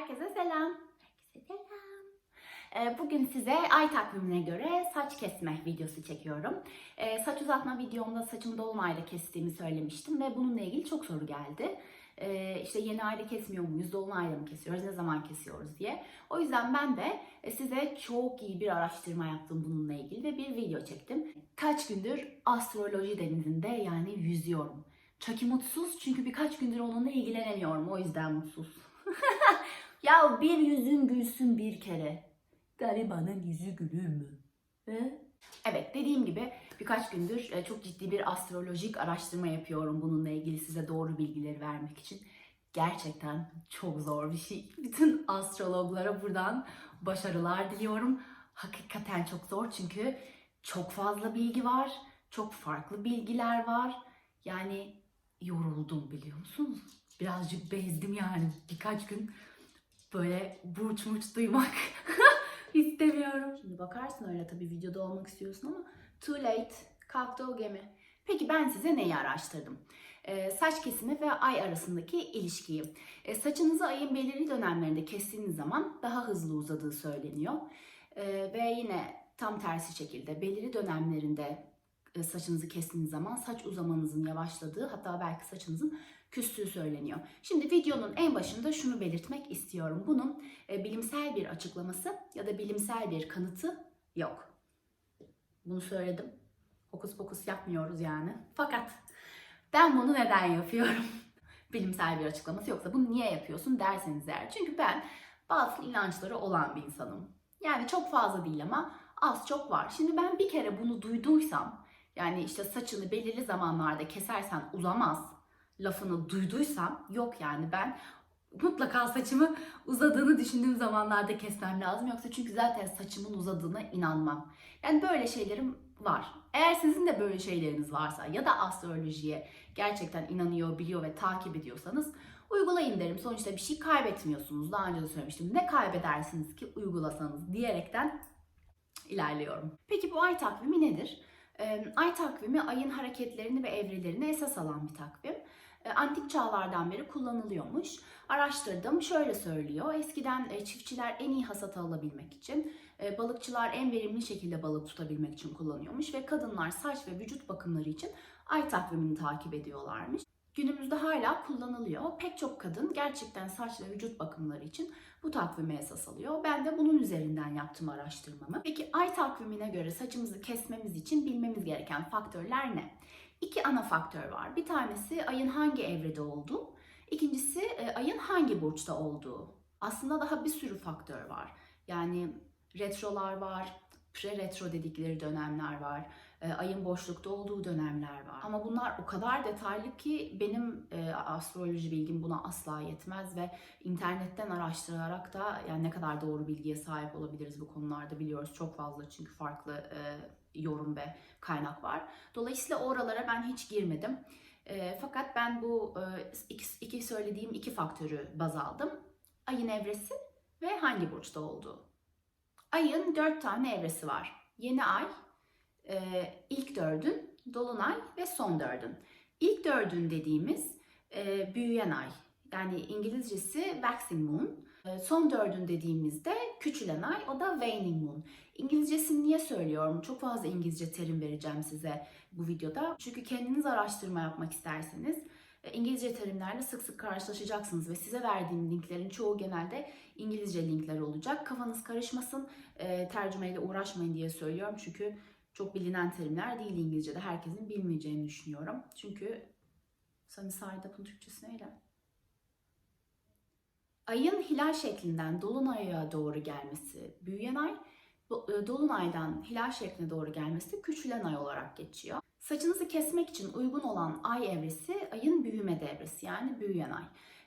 Herkese selam. Herkese selam. Ee, Bugün size ay takvimine göre saç kesme videosu çekiyorum. Ee, Saç uzatma videomda saçımı dolunayla kestiğimi söylemiştim ve bununla ilgili çok soru geldi. Ee, işte yeni ayda kesmiyor muyuz, dolunayla mı kesiyoruz, ne zaman kesiyoruz diye. O yüzden ben de e, size çok iyi bir araştırma yaptım bununla ilgili ve bir video çektim. Kaç gündür astroloji denizinde yani yüzüyorum. Chucky mutsuz çünkü birkaç gündür onunla ilgilenemiyorum. O yüzden mutsuz. ya bir yüzün gülsün bir kere. Garibanın yüzü gülür mü? He? Evet dediğim gibi birkaç gündür e, çok ciddi bir astrolojik araştırma yapıyorum bununla ilgili size doğru bilgileri vermek için. Gerçekten çok zor bir şey. Bütün astrologlara buradan başarılar diliyorum. Hakikaten çok zor çünkü çok fazla bilgi var. Çok farklı bilgiler var. Yani yoruldum biliyor musunuz? Birazcık bezdim yani birkaç gün böyle burç murç duymak istemiyorum. Şimdi bakarsın öyle tabii videoda olmak istiyorsun ama too late kalktı o gemi. Peki ben size neyi araştırdım? Ee, saç kesimi ve ay arasındaki ilişkiyi. Ee, saçınızı ayın belirli dönemlerinde kestiğiniz zaman daha hızlı uzadığı söyleniyor. Ee, ve yine tam tersi şekilde belirli dönemlerinde e, saçınızı kestiğiniz zaman saç uzamanızın yavaşladığı hatta belki saçınızın küstüğü söyleniyor. Şimdi videonun en başında şunu belirtmek istiyorum. Bunun e, bilimsel bir açıklaması ya da bilimsel bir kanıtı yok. Bunu söyledim. Hokus pokus yapmıyoruz yani. Fakat ben bunu neden yapıyorum? bilimsel bir açıklaması yoksa bunu niye yapıyorsun derseniz eğer. Çünkü ben bazı inançları olan bir insanım. Yani çok fazla değil ama az çok var. Şimdi ben bir kere bunu duyduysam yani işte saçını belirli zamanlarda kesersen uzamaz lafını duyduysam yok yani ben mutlaka saçımı uzadığını düşündüğüm zamanlarda kesmem lazım. Yoksa çünkü zaten saçımın uzadığına inanmam. Yani böyle şeylerim var. Eğer sizin de böyle şeyleriniz varsa ya da astrolojiye gerçekten inanıyor, biliyor ve takip ediyorsanız uygulayın derim. Sonuçta bir şey kaybetmiyorsunuz. Daha önce de söylemiştim. Ne kaybedersiniz ki uygulasanız diyerekten ilerliyorum. Peki bu ay takvimi nedir? Ay takvimi ayın hareketlerini ve evrelerini esas alan bir takvim. Ee, Antik çağlardan beri kullanılıyormuş. Araştırdım şöyle söylüyor. Eskiden e, çiftçiler en iyi hasat alabilmek için, e, balıkçılar en verimli şekilde balık tutabilmek için kullanıyormuş ve kadınlar saç ve vücut bakımları için ay takvimini takip ediyorlarmış. Günümüzde hala kullanılıyor. Pek çok kadın gerçekten saç ve vücut bakımları için bu takvimi esas alıyor. Ben de bunun üzerinden yaptım araştırmamı. Peki ay takvimine göre saçımızı kesmemiz için bilmemiz gereken faktörler ne? İki ana faktör var. Bir tanesi ayın hangi evrede olduğu, ikincisi e, ayın hangi burçta olduğu. Aslında daha bir sürü faktör var. Yani retrolar var, pre-retro dedikleri dönemler var, e, ayın boşlukta olduğu dönemler var. Ama bunlar o kadar detaylı ki benim e, astroloji bilgim buna asla yetmez ve internetten araştırarak da yani ne kadar doğru bilgiye sahip olabiliriz bu konularda biliyoruz. Çok fazla çünkü farklı yorum ve kaynak var. Dolayısıyla oralara ben hiç girmedim. E, fakat ben bu e, iki, iki söylediğim iki faktörü baz aldım. Ayın evresi ve hangi burçta olduğu. Ayın dört tane evresi var. Yeni ay, e, ilk dördün, dolunay ve son dördün. İlk dördün dediğimiz e, büyüyen ay. Yani İngilizcesi waxing moon. E, son dördün dediğimizde küçülen ay o da waning moon. İngilizcesini niye söylüyorum? Çok fazla İngilizce terim vereceğim size bu videoda. Çünkü kendiniz araştırma yapmak isterseniz e, İngilizce terimlerle sık sık karşılaşacaksınız ve size verdiğim linklerin çoğu genelde İngilizce linkler olacak. Kafanız karışmasın, e, tercümeyle uğraşmayın diye söylüyorum. Çünkü çok bilinen terimler değil İngilizce'de. Herkesin bilmeyeceğini düşünüyorum. Çünkü Sunny Side Up'ın Türkçesi neydi? Ayın hilal şeklinden dolunaya doğru gelmesi büyüyen ay, dolunaydan hilal şekline doğru gelmesi küçülen ay olarak geçiyor. Saçınızı kesmek için uygun olan ay evresi ayın büyüme devresi yani büyüyen ay.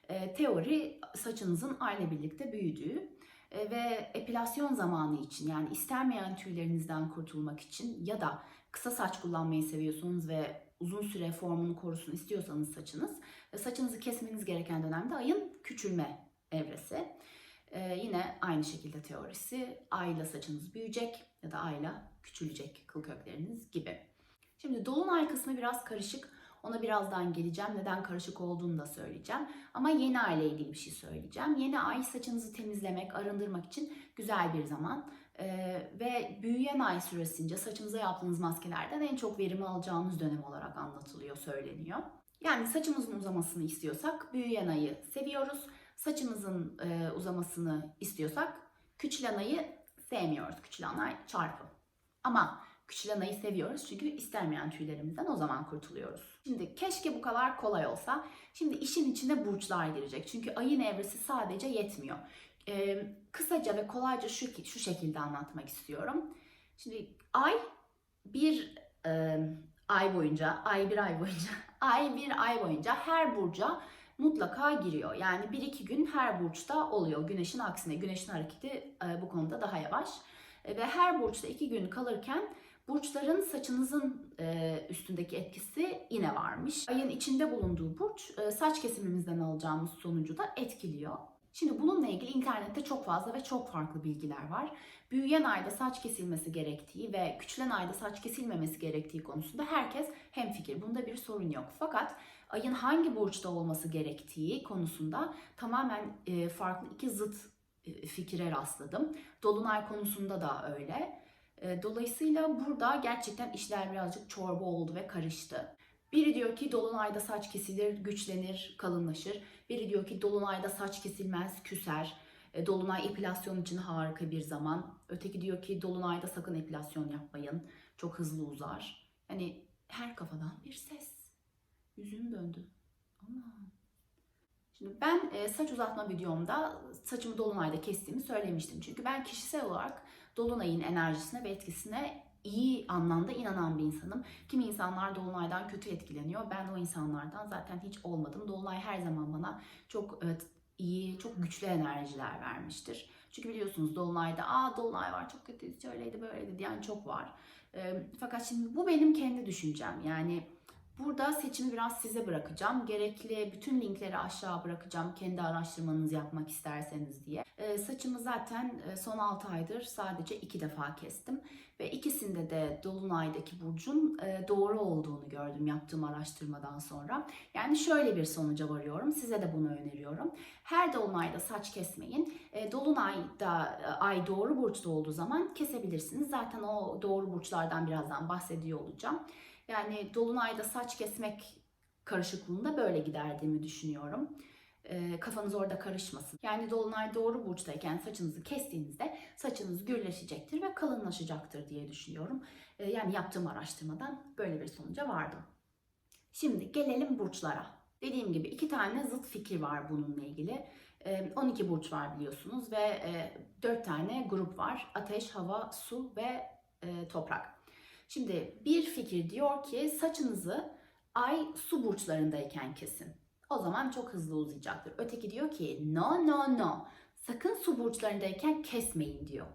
E, teori saçınızın ayla birlikte büyüdüğü e, ve epilasyon zamanı için yani istenmeyen tüylerinizden kurtulmak için ya da kısa saç kullanmayı seviyorsunuz ve uzun süre formunu korusun istiyorsanız saçınız e, saçınızı kesmeniz gereken dönemde ayın küçülme evresi. E, yine aynı şekilde teorisi ayla saçınız büyüyecek ya da ayla küçülecek kıl kökleriniz gibi. Şimdi dolunay kısmı biraz karışık. Ona birazdan geleceğim. Neden karışık olduğunu da söyleyeceğim. Ama yeni ay ile ilgili bir şey söyleyeceğim. Yeni ay saçınızı temizlemek, arındırmak için güzel bir zaman. Ee, ve büyüyen ay süresince saçınıza yaptığınız maskelerden en çok verimi alacağınız dönem olarak anlatılıyor, söyleniyor. Yani saçımızın uzamasını istiyorsak büyüyen ayı seviyoruz. Saçımızın e, uzamasını istiyorsak küçülen ayı sevmiyoruz. Küçülen ay çarpı. Ama küçülen ayı seviyoruz çünkü istenmeyen tüylerimizden o zaman kurtuluyoruz. Şimdi keşke bu kadar kolay olsa. Şimdi işin içine burçlar girecek. Çünkü ayın evresi sadece yetmiyor. Ee, kısaca ve kolayca şu, şu şekilde anlatmak istiyorum. Şimdi ay bir e, ay boyunca, ay bir ay boyunca, ay bir ay boyunca her burca mutlaka giriyor. Yani bir iki gün her burçta oluyor. Güneşin aksine, güneşin hareketi e, bu konuda daha yavaş. E, ve her burçta iki gün kalırken burçların saçınızın e, üstündeki etkisi yine varmış. Ayın içinde bulunduğu burç saç kesimimizden alacağımız sonucu da etkiliyor. Şimdi bununla ilgili internette çok fazla ve çok farklı bilgiler var. Büyüyen ayda saç kesilmesi gerektiği ve küçülen ayda saç kesilmemesi gerektiği konusunda herkes hemfikir. Bunda bir sorun yok. Fakat ayın hangi burçta olması gerektiği konusunda tamamen e, farklı iki zıt e, fikire rastladım. Dolunay konusunda da öyle. E, Dolayısıyla burada gerçekten işler birazcık çorba oldu ve karıştı. Biri diyor ki dolunayda saç kesilir, güçlenir, kalınlaşır. Biri diyor ki dolunayda saç kesilmez, küser. E, Dolunay epilasyon için harika bir zaman. Öteki diyor ki dolunayda sakın epilasyon yapmayın. Çok hızlı uzar. Yani her kafadan bir ses. Yüzüm döndü. Aman. Şimdi ben e, saç uzatma videomda saçımı dolunayda kestiğimi söylemiştim. Çünkü ben kişisel olarak dolunayın enerjisine ve etkisine iyi anlamda inanan bir insanım. Kimi insanlar dolunaydan kötü etkileniyor. Ben o insanlardan zaten hiç olmadım. Dolunay her zaman bana çok iyi, çok güçlü enerjiler vermiştir. Çünkü biliyorsunuz dolunayda aa dolunay var çok kötü şöyleydi böyleydi diyen çok var. E, fakat şimdi bu benim kendi düşüncem. Yani Burada seçimi biraz size bırakacağım. Gerekli bütün linkleri aşağı bırakacağım kendi araştırmanızı yapmak isterseniz diye. Ee, saçımı zaten e, son 6 aydır sadece 2 defa kestim. Ve ikisinde de Dolunay'daki burcun e, doğru olduğunu gördüm yaptığım araştırmadan sonra. Yani şöyle bir sonuca varıyorum. Size de bunu öneriyorum. Her Dolunay'da saç kesmeyin. E, Dolunay'da e, ay doğru burçta olduğu zaman kesebilirsiniz. Zaten o doğru burçlardan birazdan bahsediyor olacağım. Yani dolunayda saç kesmek karışıklığında böyle giderdiğimi düşünüyorum. E, kafanız orada karışmasın. Yani dolunay doğru burçtayken saçınızı kestiğinizde saçınız gürleşecektir ve kalınlaşacaktır diye düşünüyorum. E, yani yaptığım araştırmadan böyle bir sonuca vardım. Şimdi gelelim burçlara. Dediğim gibi iki tane zıt fikir var bununla ilgili. E, 12 burç var biliyorsunuz ve e, 4 tane grup var. Ateş, hava, su ve e, toprak. Şimdi bir fikir diyor ki saçınızı ay su burçlarındayken kesin. O zaman çok hızlı uzayacaktır. Öteki diyor ki no no no sakın su burçlarındayken kesmeyin diyor.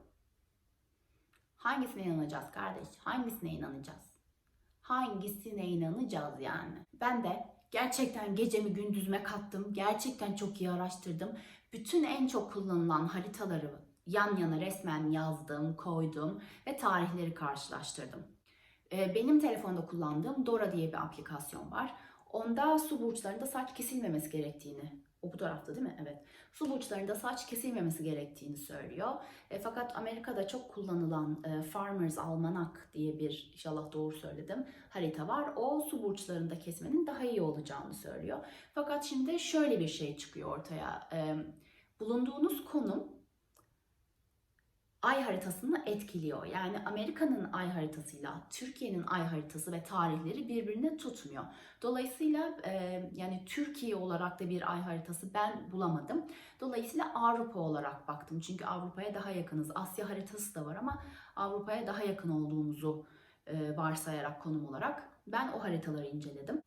Hangisine inanacağız kardeş? Hangisine inanacağız? Hangisine inanacağız yani? Ben de gerçekten gecemi gündüzüme kattım. Gerçekten çok iyi araştırdım. Bütün en çok kullanılan haritaları yan yana resmen yazdım, koydum ve tarihleri karşılaştırdım. Ee, benim telefonda kullandığım Dora diye bir aplikasyon var. Onda su burçlarında saç kesilmemesi gerektiğini, o bu tarafta değil mi? Evet. Su burçlarında saç kesilmemesi gerektiğini söylüyor. E, fakat Amerika'da çok kullanılan e, Farmer's Almanac diye bir, inşallah doğru söyledim, harita var. O su burçlarında kesmenin daha iyi olacağını söylüyor. Fakat şimdi şöyle bir şey çıkıyor ortaya. E, bulunduğunuz konum ay haritasını etkiliyor. Yani Amerika'nın ay haritasıyla Türkiye'nin ay haritası ve tarihleri birbirini tutmuyor. Dolayısıyla e, yani Türkiye olarak da bir ay haritası ben bulamadım. Dolayısıyla Avrupa olarak baktım. Çünkü Avrupa'ya daha yakınız. Asya haritası da var ama Avrupa'ya daha yakın olduğumuzu e, varsayarak konum olarak ben o haritaları inceledim.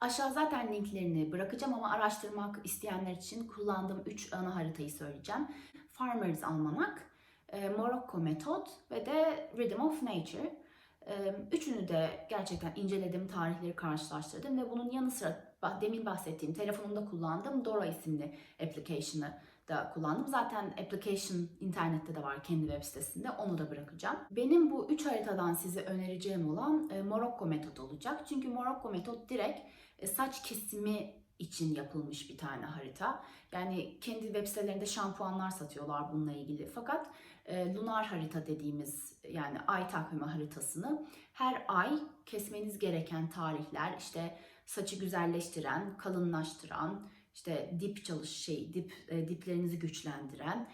Aşağı zaten linklerini bırakacağım ama araştırmak isteyenler için kullandığım 3 ana haritayı söyleyeceğim. Farmer's Almanac, e, Morocco Metot ve de Rhythm of Nature. E, Üçünü de gerçekten inceledim, tarihleri karşılaştırdım ve bunun yanı sıra demin bahsettiğim telefonumda kullandığım Dora isimli application'ı da kullandım. Zaten application internette de var kendi web sitesinde. Onu da bırakacağım. Benim bu üç haritadan size önereceğim olan e, Morocco metot olacak. Çünkü Morocco metot direkt e, saç kesimi için yapılmış bir tane harita. Yani kendi web sitelerinde şampuanlar satıyorlar bununla ilgili. Fakat e, lunar harita dediğimiz yani ay takvimi haritasını her ay kesmeniz gereken tarihler işte saçı güzelleştiren, kalınlaştıran, işte dip çalış şey, dip e, diplerinizi güçlendiren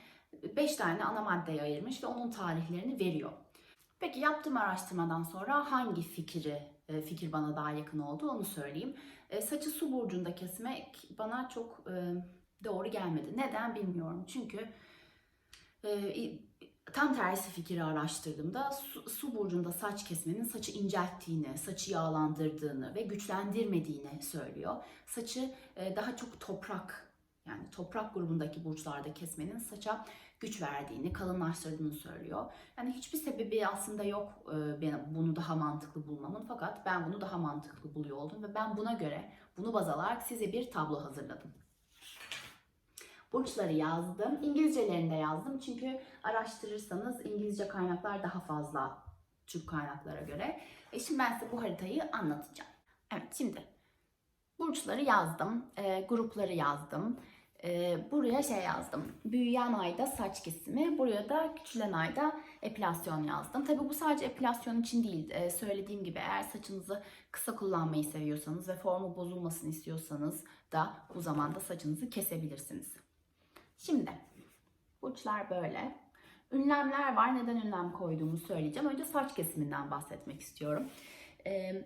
5 tane ana maddeye ayırmış ve onun tarihlerini veriyor. Peki yaptığım araştırmadan sonra hangi fikri e, fikir bana daha yakın oldu onu söyleyeyim. Saçı su burcunda kesmek bana çok doğru gelmedi. Neden bilmiyorum. Çünkü tam tersi fikri araştırdığımda su, su burcunda saç kesmenin saçı incelttiğini, saçı yağlandırdığını ve güçlendirmediğini söylüyor. Saçı e, daha çok toprak yani toprak grubundaki burçlarda kesmenin saça güç verdiğini, kalınlaştırdığını söylüyor. Yani hiçbir sebebi aslında yok e, benim bunu daha mantıklı bulmamın fakat ben bunu daha mantıklı buluyor oldum ve ben buna göre bunu baz alarak size bir tablo hazırladım. Burçları yazdım. İngilizcelerini de yazdım. Çünkü araştırırsanız İngilizce kaynaklar daha fazla Türk kaynaklara göre. E şimdi ben size bu haritayı anlatacağım. Evet şimdi burçları yazdım. E, grupları yazdım. E, buraya şey yazdım. Büyüyen ayda saç kesimi. Buraya da küçülen ayda epilasyon yazdım. Tabi bu sadece epilasyon için değil. E, söylediğim gibi eğer saçınızı kısa kullanmayı seviyorsanız ve formu bozulmasını istiyorsanız da bu zamanda saçınızı kesebilirsiniz. Şimdi burçlar böyle. Ünlemler var. Neden ünlem koyduğumu söyleyeceğim. Önce saç kesiminden bahsetmek istiyorum. Ee,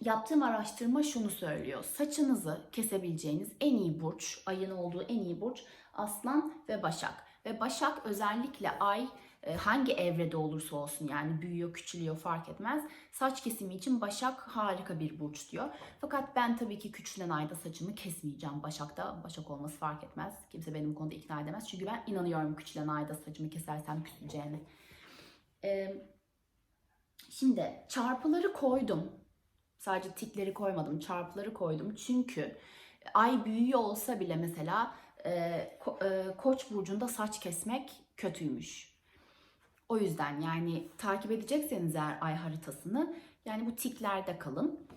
yaptığım araştırma şunu söylüyor. Saçınızı kesebileceğiniz en iyi burç, ayın olduğu en iyi burç Aslan ve Başak. Ve Başak özellikle ay e, hangi evrede olursa olsun yani büyüyor, küçülüyor fark etmez. Saç kesimi için Başak harika bir burç diyor. Fakat ben tabii ki küçülen ayda saçımı kesmeyeceğim. Başak'ta Başak olması fark etmez. Kimse benim konuda ikna edemez. Çünkü ben inanıyorum küçülen ayda saçımı kesersem küçüleceğine. Ee, şimdi çarpıları koydum. Sadece tikleri koymadım, çarpıları koydum. Çünkü ay büyüyor olsa bile mesela e, ko- e, Koç burcunda saç kesmek kötüymüş. O yüzden yani takip edecekseniz eğer ay haritasını yani bu tiklerde kalın.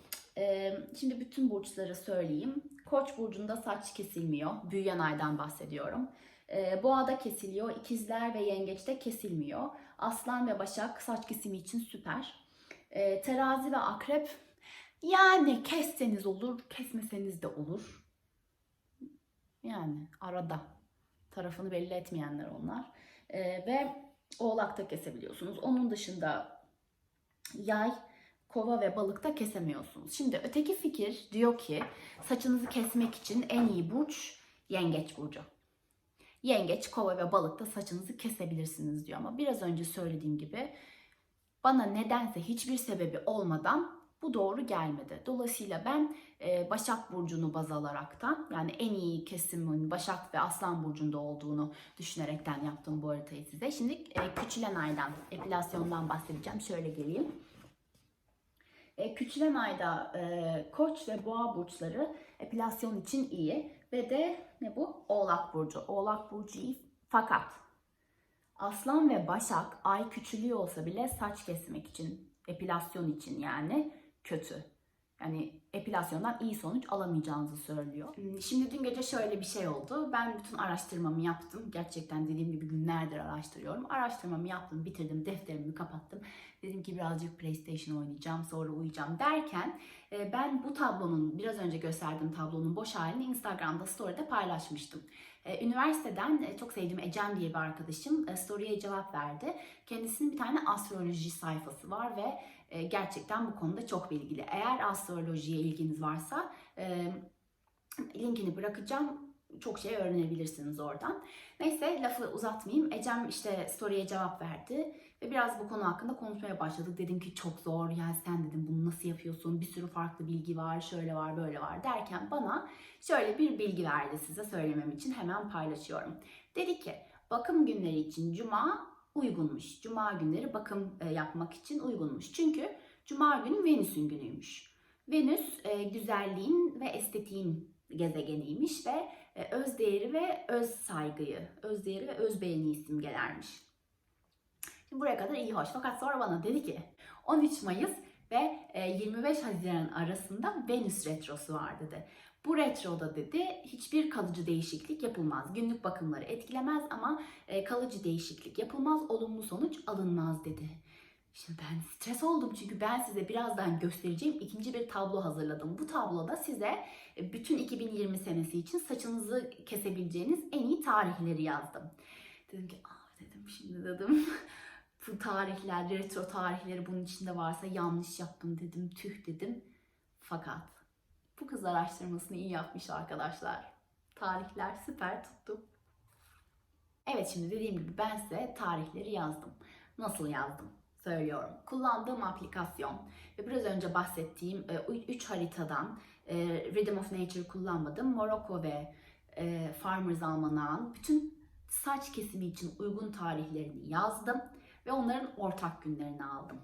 Şimdi bütün burçları söyleyeyim. Koç burcunda saç kesilmiyor. Büyüyen aydan bahsediyorum. Ee, boğada kesiliyor. İkizler ve yengeçte kesilmiyor. Aslan ve başak saç kesimi için süper. Terazi ve akrep yani kesseniz olur, kesmeseniz de olur. Yani arada tarafını belli etmeyenler onlar. Ve Oğlak'ta kesebiliyorsunuz. Onun dışında yay, kova ve balıkta kesemiyorsunuz. Şimdi öteki fikir diyor ki saçınızı kesmek için en iyi burç yengeç burcu. Yengeç, kova ve balıkta saçınızı kesebilirsiniz diyor ama biraz önce söylediğim gibi bana nedense hiçbir sebebi olmadan bu doğru gelmedi. Dolayısıyla ben e, Başak Burcu'nu baz alaraktan yani en iyi kesimin Başak ve Aslan Burcu'nda olduğunu düşünerekten yaptım bu haritayı size. Şimdi e, küçülen aydan, epilasyondan bahsedeceğim. Şöyle geleyim. E, küçülen ayda e, Koç ve Boğa burçları epilasyon için iyi ve de ne bu? Oğlak Burcu. Oğlak Burcu iyi fakat Aslan ve Başak ay küçülüyor olsa bile saç kesmek için, epilasyon için yani kötü. Yani epilasyondan iyi sonuç alamayacağınızı söylüyor. Şimdi dün gece şöyle bir şey oldu. Ben bütün araştırmamı yaptım. Gerçekten dediğim gibi günlerdir araştırıyorum. Araştırmamı yaptım, bitirdim, defterimi kapattım. Dedim ki birazcık PlayStation oynayacağım, sonra uyuyacağım derken e, ben bu tablonun, biraz önce gösterdiğim tablonun boş halini Instagram'da story'de paylaşmıştım. E, üniversiteden e, çok sevdiğim Ecem diye bir arkadaşım story'e cevap verdi. Kendisinin bir tane astroloji sayfası var ve gerçekten bu konuda çok bilgili. Eğer astrolojiye ilginiz varsa linkini bırakacağım. Çok şey öğrenebilirsiniz oradan. Neyse lafı uzatmayayım. Ecem işte story'e cevap verdi ve biraz bu konu hakkında konuşmaya başladık. Dedim ki çok zor yani sen dedim bunu nasıl yapıyorsun? Bir sürü farklı bilgi var, şöyle var, böyle var derken bana şöyle bir bilgi verdi size söylemem için hemen paylaşıyorum. Dedi ki bakım günleri için cuma uygunmuş. Cuma günleri bakım yapmak için uygunmuş. Çünkü cuma günü Venüs'ün günüymüş. Venüs güzelliğin ve estetiğin gezegeniymiş ve e, öz değeri ve öz saygıyı, öz değeri ve öz beğeni simgelermiş. Buraya kadar iyi hoş. Fakat sonra bana dedi ki 13 Mayıs ve e, 25 Haziran arasında Venüs retrosu var dedi. Bu retroda dedi hiçbir kalıcı değişiklik yapılmaz. Günlük bakımları etkilemez ama e, kalıcı değişiklik yapılmaz. Olumlu sonuç alınmaz dedi. Şimdi ben stres oldum çünkü ben size birazdan göstereceğim ikinci bir tablo hazırladım. Bu tabloda size e, bütün 2020 senesi için saçınızı kesebileceğiniz en iyi tarihleri yazdım. Dedim ki ah dedim şimdi dedim tarihler, retro tarihleri bunun içinde varsa yanlış yaptım dedim, tüh dedim. Fakat bu kız araştırmasını iyi yapmış arkadaşlar. Tarihler süper tuttu. Evet şimdi dediğim gibi ben size tarihleri yazdım. Nasıl yazdım? Söylüyorum. Kullandığım aplikasyon ve biraz önce bahsettiğim 3 haritadan e, Rhythm of Nature kullanmadım. Morocco ve e, Farmers Almanağın bütün saç kesimi için uygun tarihlerini yazdım ve onların ortak günlerini aldım.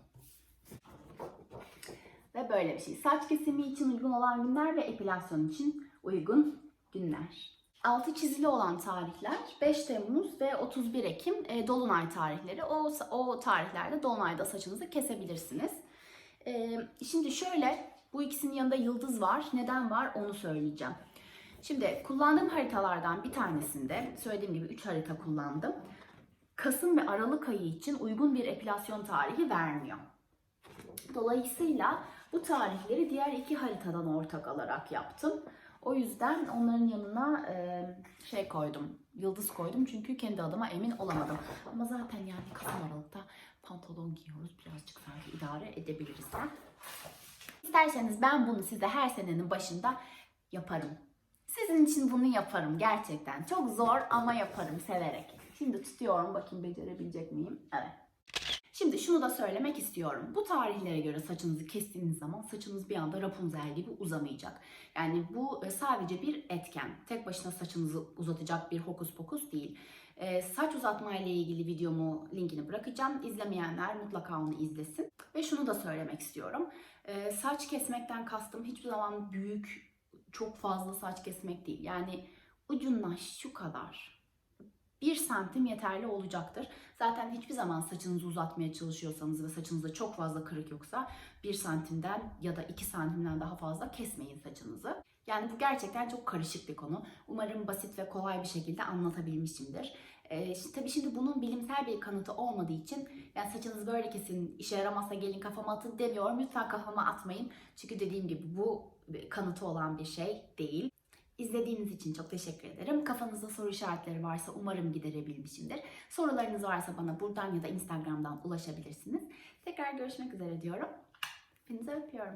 Ve böyle bir şey. Saç kesimi için uygun olan günler ve epilasyon için uygun günler. Altı çizili olan tarihler 5 Temmuz ve 31 Ekim e, Dolunay tarihleri. O, o tarihlerde Dolunay'da saçınızı kesebilirsiniz. E, şimdi şöyle bu ikisinin yanında yıldız var. Neden var onu söyleyeceğim. Şimdi kullandığım haritalardan bir tanesinde söylediğim gibi 3 harita kullandım. Kasım ve Aralık ayı için uygun bir epilasyon tarihi vermiyor. Dolayısıyla bu tarihleri diğer iki haritadan ortak alarak yaptım. O yüzden onların yanına e, şey koydum, yıldız koydum çünkü kendi adıma emin olamadım. Ama zaten yani Kasım Aralık'ta pantolon giyiyoruz birazcık sanki idare edebiliriz. Ha? İsterseniz ben bunu size her senenin başında yaparım. Sizin için bunu yaparım gerçekten. Çok zor ama yaparım severek. Şimdi tutuyorum bakayım becerebilecek miyim? Evet. Şimdi şunu da söylemek istiyorum. Bu tarihlere göre saçınızı kestiğiniz zaman saçınız bir anda Rapunzel gibi uzamayacak. Yani bu e, sadece bir etken. Tek başına saçınızı uzatacak bir hokus pokus değil. Ee, saç uzatma ile ilgili videomu linkini bırakacağım. İzlemeyenler mutlaka onu izlesin. Ve şunu da söylemek istiyorum. Ee, saç kesmekten kastım hiçbir zaman büyük, çok fazla saç kesmek değil. Yani ucundan şu kadar 1 santim yeterli olacaktır. Zaten hiçbir zaman saçınızı uzatmaya çalışıyorsanız ve saçınızda çok fazla kırık yoksa 1 santimden ya da 2 santimden daha fazla kesmeyin saçınızı. Yani bu gerçekten çok karışık bir konu. Umarım basit ve kolay bir şekilde anlatabilmişimdir. Ee, şimdi, tabii şimdi bunun bilimsel bir kanıtı olmadığı için yani saçınız böyle kesin işe yaramazsa gelin kafama atın demiyorum. Lütfen kafama atmayın. Çünkü dediğim gibi bu kanıtı olan bir şey değil. İzlediğiniz için çok teşekkür ederim. Kafanızda soru işaretleri varsa umarım giderebilmişimdir. Sorularınız varsa bana buradan ya da Instagram'dan ulaşabilirsiniz. Tekrar görüşmek üzere diyorum. Hepinizi öpüyorum.